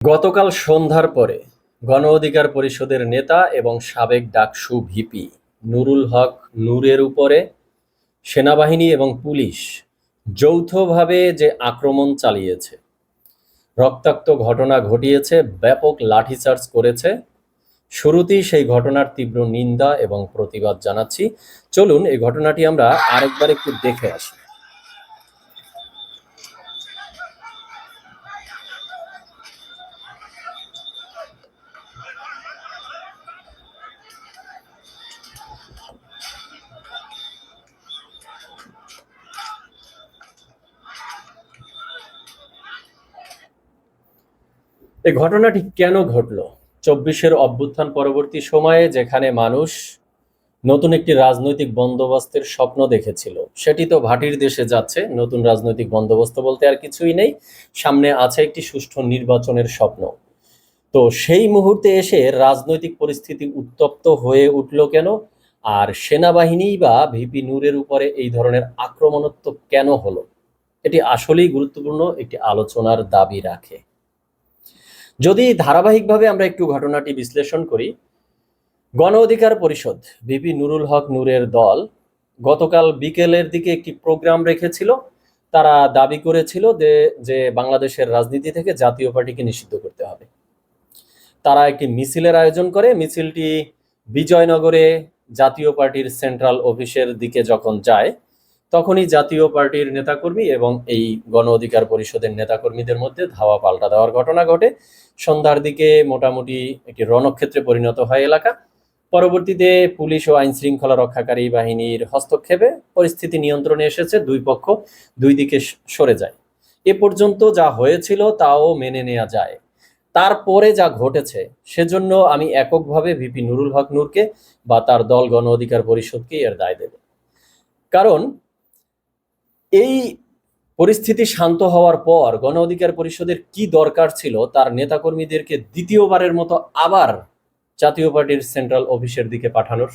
গতকাল সন্ধ্যার পরে গণ অধিকার পরিষদের নেতা এবং সাবেক ডাকসু ভিপি নুরুল হক নূরের উপরে সেনাবাহিনী এবং পুলিশ যৌথভাবে যে আক্রমণ চালিয়েছে, রক্তাক্ত ঘটনা ঘটিয়েছে, ব্যাপক লাঠিচার্জ করেছে, শুরুতেই সেই ঘটনার তীব্র নিন্দা এবং প্রতিবাদ জানাচ্ছি। চলুন এই ঘটনাটি আমরা আরেকবার একটু দেখে আসি। এই ঘটনাটি কেন ঘটলো? চব্বিশের অভ্যুত্থান পরবর্তী সময়ে যেখানে মানুষ নতুন একটি রাজনৈতিক বন্দোবস্তের স্বপ্ন দেখেছিল, সেটি তো ভাটির দেশে যাচ্ছে, নতুন রাজনৈতিক বন্দোবস্ত বলতে আর কিছুই নেই, সামনে আছে একটি সুষ্ঠু নির্বাচনের স্বপ্ন। তো সেই মুহূর্তে এসে রাজনৈতিক পরিস্থিতি উত্তপ্ত হয়ে উঠল কেন? আর সেনাবাহিনী বা ভিপি নূরের উপরে এই ধরনের আক্রমণাত্মক কেন হলো? এটি আসলেই গুরুত্বপূর্ণ, একটি আলোচনার দাবি রাখে। যদি ধারাবাহিকভাবে আমরা একটু ঘটনাটি বিশ্লেষণ করি, গণ অধিকার পরিষদ বিপি নুরুল হক নূরের দল, গতকাল বিকেলের দিকে একটি প্রোগ্রাম রেখেছিল। তারা দাবি করেছিল যে যে বাংলাদেশের রাজনীতি থেকে জাতীয় পার্টিকে নিষিদ্ধ করতে হবে। তারা একটি মিছিলের আয়োজন করে। মিছিলটি বিজয়নগরে জাতীয় পার্টির সেন্ট্রাল অফিসের দিকে যখন যায় তখনই জাতীয় পার্টির নেতাকর্মী এবং এই গণ অধিকার পরিষদের নেতাকর্মীদের মধ্যে ধাওয়া পাল্টা দেওয়ার ঘটনা ঘটে। সন্ধ্যার দিকে মোটামুটি একটি রণক্ষেত্রে পরিণত হয় এলাকা। পরবর্তীতে পুলিশ ও আইন শৃঙ্খলা রক্ষাকারী বাহিনীর হস্তক্ষেপে পরিস্থিতি নিয়ন্ত্রণে এসেছে। দুই পক্ষ দুই দিকে সরে যায়। এ পর্যন্ত যা হয়েছিল তাও মেনে নেওয়া যায়। তারপরে যা ঘটেছে সেজন্য আমি এককভাবে ভিপি নুরুল হক নূরকে বা তার দল গণ অধিকার পরিষদকে এর দায় দেব। কারণ এই পরিস্থিতি শান্ত হওয়ার পর গণ অধিকার পরিষদের কি দরকার ছিল তার নেতাকর্মীদেরকে দ্বিতীয়বারের মতো আবার জাতীয় পার্টির সেন্ট্রাল অফিসের দিকে পাঠানোর?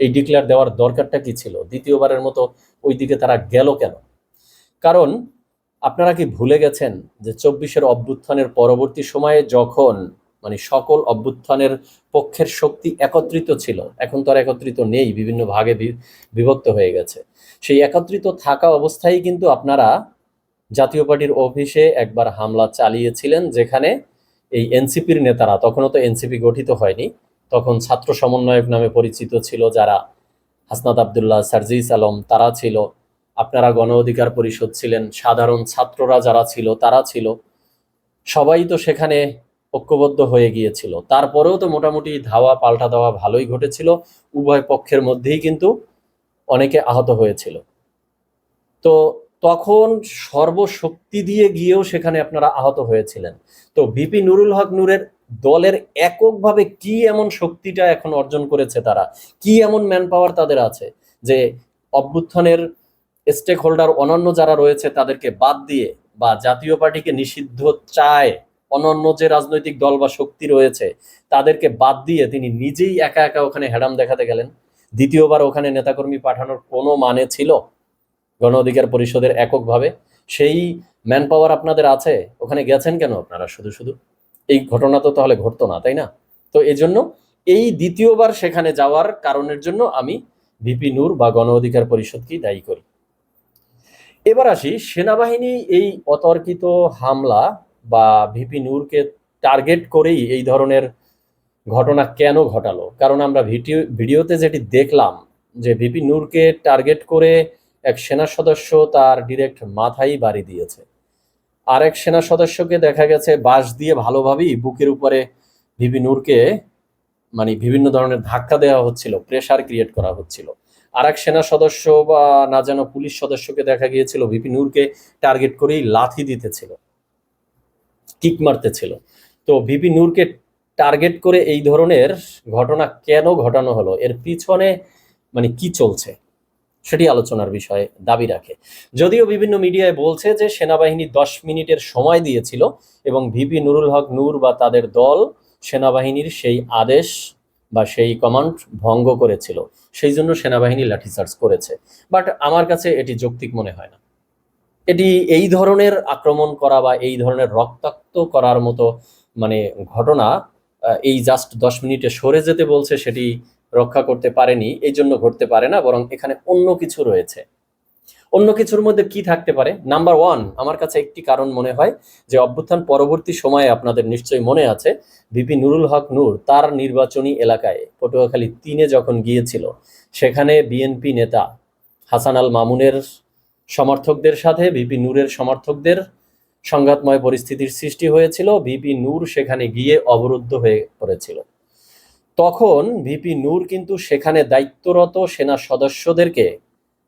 এই ডিক্লেয়ার দেওয়ার দরকারটা কি ছিল? দ্বিতীয়বারের মতো ওই দিকে তারা গেল কেন? কারণ আপনারা কি ভুলে গেছেন যে চব্বিশের অভ্যুত্থানের পরবর্তী সময়ে যখন মানে সকল অভ্যুত্থানের পক্ষের শক্তি একত্রিত ছিল। এখন তো আর একত্রিত নেই, বিভিন্ন ভাগে বিভক্ত হয়ে গেছে। সেই একত্রিত থাকা অবস্থায় কিন্তু আপনারা জাতীয় পার্টির অফিসে একবার হামলা চালিয়েছিলেন, যেখানে এই এনসিপির নেতারা, তখনও তো এনসিপি গঠিত হয়নি, তখন ছাত্র সমন্বয়ক নামে পরিচিত ছিল যারা হাসনাত আবদুল্লাহ, সার্জিস আলম, তারা ছিল। আপনারা গণ অধিকার পরিষদ ছিলেন, সাধারণ ছাত্ররা যারা ছিল, তারা ছিল। সবাই তো সেখানে ঐক্যবদ্ধ হয়ে গিয়েছিল। তারপরেও তো মোটামুটি ধাওয়া, পাল্টা দেওয়া ভালোই ঘটেছিল। উভয় পক্ষের মধ্যেই কিন্তু অনেকে আহত হয়েছিল। তো তখন সর্বশক্তি দিয়ে গিয়েও সেখানে আপনারা আহত হয়েছিলেন। তো বিপি নুরুল হক নূরের দলের এককভাবে কি এমন শক্তিটা এখন অর্জন করেছে তারা? কি এমন ম্যান পাওয়ার তাদের আছে? যে অভ্যুত্থানের স্টেক হোল্ডার অনন্য যারা রয়েছে তাদেরকে বাদ দিয়ে বা জাতীয় পার্টিকে নিষিদ্ধ চায় অনন্য যে রাজনৈতিক দল বা শক্তি রয়েছে, তাদেরকে বাদ দিয়ে তিনি নিজেই একা একা ওখানে হ্যাডাম দেখাতে গেলেন। দ্বিতীয়বার ওখানে নেতাকর্মী পাঠানোর কোনো মানে ছিল গণ অধিকার পরিষদের এককভাবে? সেই ম্যান পাওয়ার আপনাদের আছে? ওখানে গেছেন কেন আপনারা শুধু শুধু? এই ঘটনা তো তাহলে ঘটতো না, তাই না? তো এই জন্য এই দ্বিতীয়বার সেখানে যাওয়ার কারণের জন্য আমি ভিপি নূর বা গণ অধিকার পরিষদকেই দায়ী করি। এবার আসি, সেনাবাহিনী এই অতর্কিত হামলা বা ভিপি নূরকে টার্গেট করেই এই ধরনের ঘটনা কেন ঘটালো? কারণ আমরা ভিডিও, ভিডিওতে যেটি দেখলাম যে ভিপি নূরকে টার্গেট করে এক সেনা সদস্য তার ডিরেক্ট মাথায় বাড়ি দিয়েছে। আর এক সেনা সদস্যকে দেখা গেছে বাঁশ দিয়ে ভালোভাবেই বুকের উপরে ভিপি নূরকে মানে বিভিন্ন ধরনের ধাক্কা দেওয়া হচ্ছিল প্রেশার ক্রিয়েট করা হচ্ছিল। আর এক সেনা সদস্য বা না যেন পুলিশ সদস্যকে দেখা গিয়েছিল ভিপি নূরকে টার্গেট করেই লাথি দিতেছিল। কিক মারতেছিল তো ভিপি নূরকে টার্গেট করে এই ধরনের ঘটনা কেন ঘটানো হলো? এর পিছনে মানে কি চলছে? সেটি আলোচনার বিষয়ে দাবি রাখে। যদিও বিভিন্ন মিডিয়ায় বলছে যে সেনাবাহিনী দশ মিনিটের সময় দিয়েছিল এবং ভিপি নুরুল হক নূর বা তাদের দল সেনাবাহিনীর সেই আদেশ বা সেই কমান্ড ভঙ্গ করেছিল। সেই জন্য সেনাবাহিনী লাঠিচার্জ করেছে। বাট আমার কাছে এটি যৌক্তিক মনে হয় না। এটি এই ধরনের আক্রমণ করা বা এই ধরনের রক্তাক্ত করার মতো মানে ঘটনা এই জাস্ট দশ মিনিটে সরে যেতে বলছে সেটি রক্ষা করতে পারেনি, এই জন্য ঘটতে পারে না, বরং এখানে অন্য কিছু রয়েছে। অন্য কিছুর মধ্যে কি থাকতে পারে? নাম্বার ওয়ান আমার কাছে একটি কারণ মনে হয় যে অভ্যুত্থান পরবর্তী সময়ে আপনাদের নিশ্চয়ই মনে আছে। বিপি নুরুল হক নূর তার নির্বাচনী এলাকায় পটুয়াখালী তিনে যখন গিয়েছিল, সেখানে বিএনপি নেতা হাসান আল মামুনের সমর্থকদের সাথে ভিপি নূরের সমর্থকদের সংঘাতময় পরিস্থিতির সৃষ্টি হয়েছিল। ভিপি নূর সেখানে গিয়ে অবরুদ্ধ হয়ে পড়েছিল। তখন ভিপি নূর কিন্তু সেখানে দায়িত্বরত সেনা সদস্যদেরকে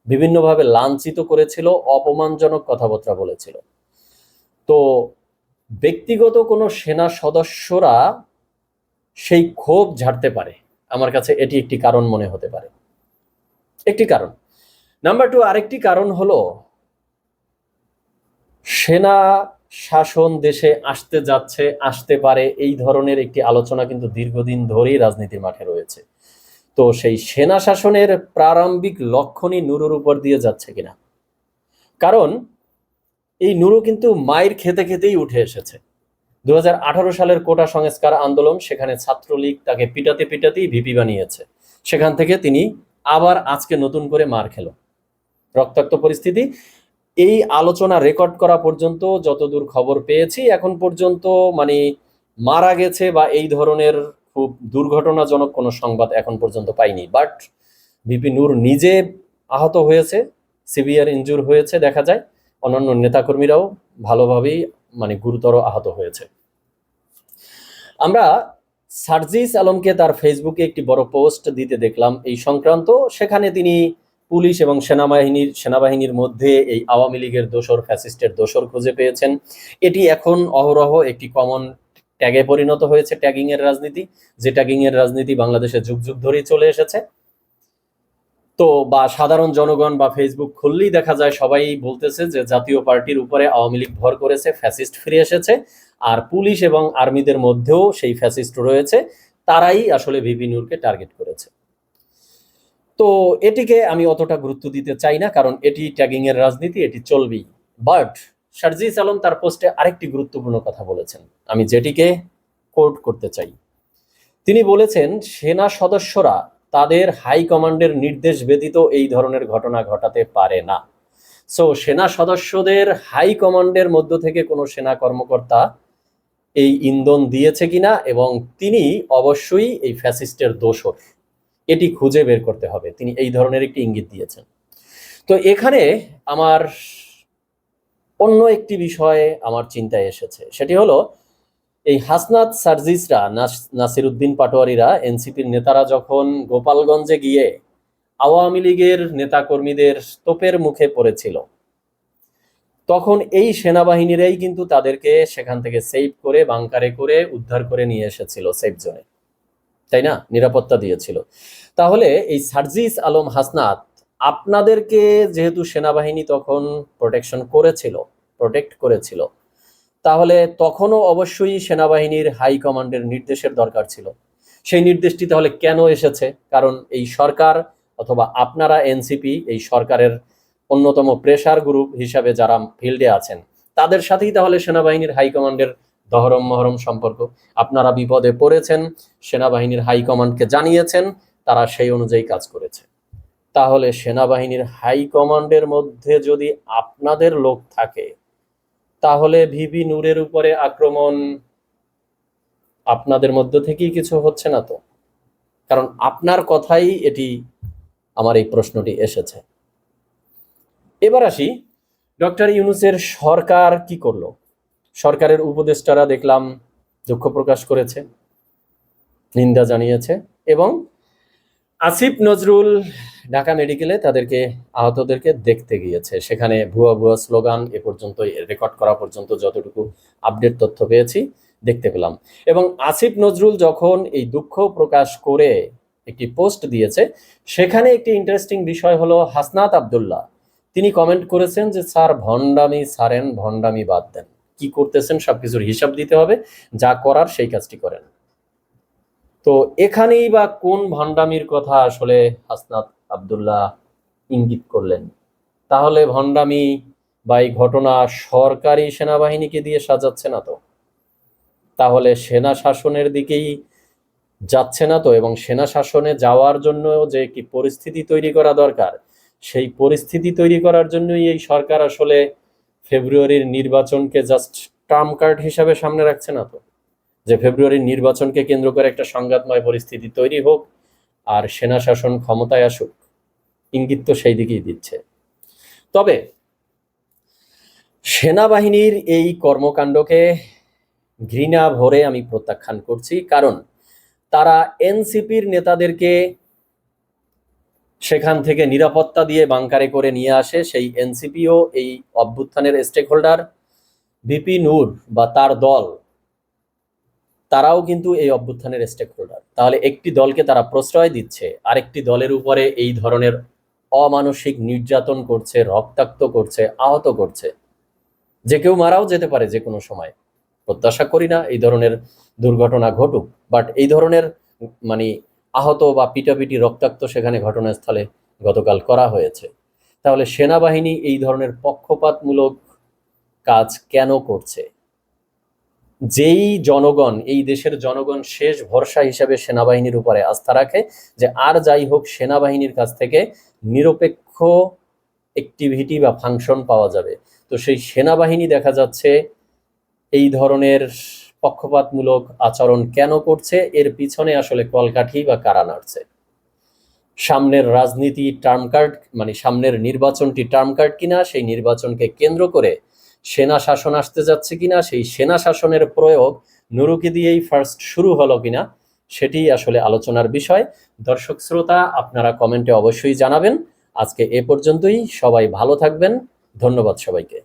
বিভিন্নভাবে লাঞ্ছিত করেছিল, অপমানজনক কথাবার্তা বলেছিল। তো ব্যক্তিগত কোনো সেনা সদস্যরা সেই ক্ষোভ ঝাড়তে পারে। আমার কাছে এটি একটি কারণ মনে হতে পারে। একটি কারণ। নাম্বার টু আরেকটি কারণ হলো, সেনা শাসন দেশে আসতে যাচ্ছে, আসতে পারে, এই ধরনের একটি আলোচনা কিন্তু দীর্ঘদিন ধরেই রাজনীতির মাঠে রয়েছে। তো সেই সেনা শাসনের প্রারম্ভিক লক্ষণই নুরুর উপর দিয়ে যাচ্ছে কিনা? কারণ, এই নুরু কিন্তু মায়ের খেতে খেতেই উঠে এসেছে। দু হাজার আঠারো সালের কোটা সংস্কার আন্দোলন, সেখানে ছাত্রলীগ তাকে পিটাতে পিটাতেই ভিপি বানিয়েছে। সেখান থেকে তিনি আবার আজকে নতুন করে মার খেল। রক্তাক্ত পরিস্থিতি। এই আলোচনা রেকর্ড করা পর্যন্ত যতদূর খবর পেয়েছি, এখন পর্যন্ত মানে মারা গেছে বা এই ধরনের খুব দুর্ঘটনাজনক কোনো সংবাদ এখন পর্যন্ত পাইনি। বাট বিপি নূর নিজে আহত হয়েছে, সিভিয়ার ইনজুর হয়েছে দেখা যায়। অন্যান্য নেতাকর্মীরাও ভালোভাবেই মানে গুরুতর আহত হয়েছে। আমরা সার্জিস আলমকে তার ফেসবুকে একটি বড় পোস্ট দিতে দেখলাম এই সংক্রান্ত। সেখানে তিনি পুলিশ এবং সেনাবাহিনীর সেনাবাহিনীর মধ্যে এই আওয়ামী লীগের দোসর, ফ্যাসিস্টের দোসর খুঁজে পেয়েছেন। এটি এখন অহরহ একটি কমন ট্যাগে পরিণত হয়েছে ট্যাগিং এর রাজনীতি, যে ট্যাগিং এর রাজনীতি বাংলাদেশে যুগ যুগ ধরেই চলে এসেছে। তো বা সাধারণ জনগণ বা ফেসবুক খুললেই দেখা যায় সবাই বলতেছে যে জাতীয় পার্টির উপরে আওয়ামী লীগ ভর করেছে, ফ্যাসিস্ট ফিরে এসেছে। আর পুলিশ এবং আর্মিদের মধ্যেও সেই ফ্যাসিস্ট রয়েছে, তারাই আসলে ভিপি নূরকে টার্গেট করেছে। তো এটিকে আমি অতটা গুরুত্ব দিতে চাই না, কারণ এটি ট্যাগিং এর রাজনীতি, এটি চলবেই। বাট শারজিস আলম তার পোস্টে আরেকটি গুরুত্বপূর্ণ কথা বলেছেন। আমি যেটিকে কোট করতে চাই। তিনি বলেছেন, সেনা সদস্যরা তাদের হাই কমান্ডের নির্দেশ ব্যতীত এই ধরনের ঘটনা ঘটাতে পারে না। সো সেনা সদস্যদের হাই কমান্ডের মধ্য থেকে কোনো সেনা কর্মকর্তা এই ইন্ধন দিয়েছে কিনা, এবং তিনি অবশ্যই এই ফ্যাসিস্টের দোষর। এটি খুঁজে বের করতে হবে। তিনি এই ধরনের একটি ইঙ্গিত দিয়েছেন। তো এখানে আমার অন্য একটি বিষয়ে আমার চিন্তায় এসেছে। সেটি হলো, এই হাসনাত সার্জিসরা নাসির উদ্দিন পাটোয়ারিরা, এনসিপির নেতারা যখন গোপালগঞ্জে গিয়ে আওয়ামী লীগের নেতাকর্মীদের তোপের মুখে পড়েছিল, তখন এই সেনাবাহিনীরাই কিন্তু তাদেরকে সেখান থেকে সেভ করে, বাংকারে করে, উদ্ধার করে নিয়ে এসেছিল সেফ জোনে। তাই না? নিরাপত্তা দিয়েছিল। তাহলে এই সার্জিস আলম হাসনাত আপনাদেরকে যেহেতু সেনাবাহিনী তখন প্রোটেকশন করেছিল প্রোটেক্ট করেছিল, তাহলে তখনও অবশ্যই সেনাবাহিনীর হাই কমান্ডের নির্দেশের দরকার ছিল। সেই নির্দেশটি তাহলে কেন এসেছে? কারণ এই সরকার অথবা আপনারা এনসিপি এই সরকারের অন্যতম প্রেসার গ্রুপ হিসাবে যারা ফিল্ডে আছেন, তাদের সাথেই তাহলে সেনাবাহিনীর হাই কমান্ডের দহরম মহরম সম্পর্ক। আপনারা বিপদে পড়েছেন, সেনাবাহিনীর হাই কমান্ডকে জানিয়েছেন, তারা সেই অনুযায়ী কাজ করেছে। তাহলে সেনাবাহিনীর হাইকমান্ডের মধ্যে যদি আপনাদের লোক থাকে, তাহলে ভিবি নূরের উপরে আক্রমণ আপনাদের মধ্য থেকেই কিছু হচ্ছে না তো? কারণ আপনার কথাই এটি আমার এই প্রশ্নটি এসেছে। এবার আসি, ডক্টর ইউনুসের সরকার কি করল? সরকারের উপদেষ্টারা দেখলাম দুঃখ প্রকাশ করেছে, নিন্দা জানিয়েছে এবং আসিফ নজরুল ঢাকা মেডিকেলে তাদেরকে, আহতদেরকে দেখতে গিয়েছে। সেখানে ভুয়া ভুয়া স্লোগান এ পর্যন্ত রেকর্ড করা পর্যন্ত যতটুকু আপডেট তথ্য পেয়েছি, দেখতে পেলাম। এবং আসিফ নজরুল যখন এই দুঃখ প্রকাশ করে একটি পোস্ট দিয়েছে, সেখানে একটি ইন্টারেস্টিং বিষয় হলো হাসনাত আবদুল্লাহ। তিনি কমেন্ট করেছেন যে, স্যার, ভণ্ডামি সারেন ভণ্ডামি বাদ দেন। কি করতেছেন সবকিছুর হিসাব দিতে হবে, যা করার সেই কাজটি করেন। তো এখানেই বা কোন ভণ্ডামির কথা আসলে হাসনাত আবদুল্লাহ ইঙ্গিত করলেন? তাহলে ভণ্ডামি বা এই ঘটনা সরকারি সেনাবাহিনীকে দিয়ে সাজাচ্ছে না তো? তাহলে সেনা শাসনের দিকেই যাচ্ছে না তো? এবং সেনা শাসনে যাওয়ার জন্য যে কি পরিস্থিতি তৈরি করা দরকার, সেই পরিস্থিতি তৈরি করার জন্যই এই সরকার আসলে ফেব্রুয়ারির নির্বাচনকে জাস্ট টার্ম কার্ড হিসাবে সামনে রাখছে না তো? যে ফেব্রুয়ারির নির্বাচনকে কেন্দ্র করে একটা সংঘাতময় পরিস্থিতি তৈরি হোক আর সেনা শাসন ক্ষমতায় আসুক, ইঙ্গিত তো সেই দিকেই দিচ্ছে। তবে সেনাবাহিনীর এই কর্মকাণ্ডকে ঘৃণা ভরে আমি প্রত্যাখ্যান করছি, কারণ তারা এনসিপির নেতাদেরকে সেখান থেকে নিরাপত্তা দিয়ে বাংকারে করে নিয়ে আসে সেই এনসিপিও, এই অভ্যুত্থানের স্টেক হোল্ডার বিপি নূর বা তার দল। তারাও কিন্তু এই অভ্যুত্থানের স্টেক হোল্ডার তাহলে একটি দলকে তারা প্রশ্রয় দিচ্ছে, আরেকটি দলের উপরে এই ধরনের অমানসিক নির্যাতন করছে, রক্তাক্ত করছে, আহত করছে। যে কেউ মারাও যেতে পারে যে কোনো সময়। প্রত্যাশা করি না এই ধরনের দুর্ঘটনা ঘটুক বাট এই ধরনের মানে আহত বা পিটাপিটি রক্তাক্ত সেখানে ঘটনাস্থলে গতকাল করা হয়েছে। তাহলে সেনাবাহিনী এই ধরনের পক্ষপাতমূলক কাজ কেন করছে? যেই জনগণ, এই দেশের জনগণ শেষ ভরসা হিসেবে সেনাবাহিনীর উপরে আস্থা রাখে যে আর যাই হোক সেনাবাহিনীর কাছ থেকে নিরপেক্ষ অ্যাক্টিভিটি বা ফাংশন পাওয়া যাবে। তো সেই সেনাবাহিনী দেখা যাচ্ছে এই ধরনের পক্ষপাতমূলক আচরণ কেন করছে? এর পিছনে আসলে কলকাঠি বা কারা নাড়ছে? সামনের রাজনীতি টার্ম কার্ড মানে সামনের নির্বাচনটি টার্ম কার্ড কিনা, সেই নির্বাচনকে কেন্দ্র করে সেনা শাসন আসতে যাচ্ছে কিনা, সেই সেনা শাসনের প্রয়োগ নুরুকি দিয়েই ফার্স্ট শুরু হলো কিনা, সেটি আসলে আলোচনার বিষয়। দর্শক শ্রোতা, আপনারা কমেন্টে অবশ্যই জানাবেন। আজকে এ পর্যন্তই। সবাই ভালো থাকবেন। ধন্যবাদ সবাইকে।